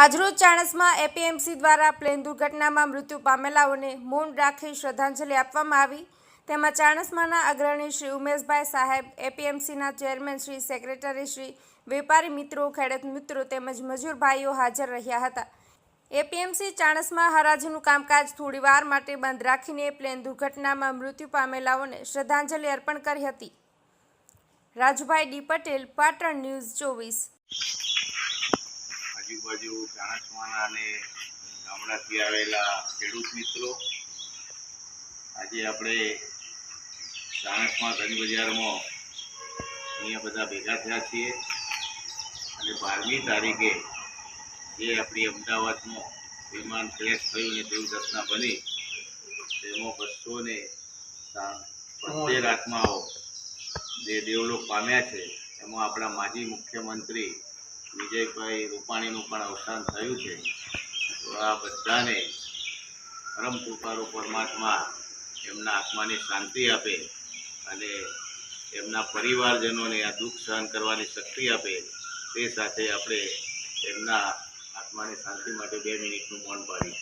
આજરોજ ચાણસમાં એપીએમસી દ્વારા પ્લેન દુર્ઘટનામાં મૃત્યુ પામેલાઓને મૌન રાખી શ્રદ્ધાંજલિ આપવામાં આવી. તેમાં ચાણસમાના અગ્રણી શ્રી ઉમેશભાઈ સાહેબ, એપીએમસીના ચેરમેન શ્રી, સેક્રેટરી શ્રી, વેપારી મિત્રો, ખેડૂત મિત્રો તેમજ મજૂર ભાઈઓ હાજર રહ્યા હતા. એપીએમસી ચાણસમાં હરાજીનું કામકાજ થોડીવાર માટે બંધ રાખીને પ્લેન દુર્ઘટનામાં મૃત્યુ પામેલાઓને શ્રદ્ધાંજલિ અર્પણ કરી હતી. રાજુભાઈ ડી પટેલ, પાટણ ન્યૂઝ ચોવીસ. આજુબાજુ ચાણસવાના અને ગામડાથી આવેલા ખેડૂત મિત્રો, આજે આપણે ચાણસમાં ધન બજારમાં અહીંયા બધા ભેગા થયા છીએ. અને બારમી તારીખે જે આપણી અમદાવાદમાં વિમાન ક્રેશ થયું ને દુર્ઘટના બની, તેમાં બસો ને પંચેર આત્માઓ જે દેવલો પામ્યા છે, એમાં આપણા માજી મુખ્યમંત્રી વિજયભાઈ રૂપાણીનું પણ અવસાન થયું છે. તો આ બધાને પરમ કૃપાળુ પરમાત્મા એમના આત્માને શાંતિ આપે અને એમના પરિવારજનોને આ દુઃખ સહન કરવાની શક્તિ આપે તે સાથે આપણે એમના આત્માની શાંતિ માટે બે મિનિટનું મૌન પાડીએ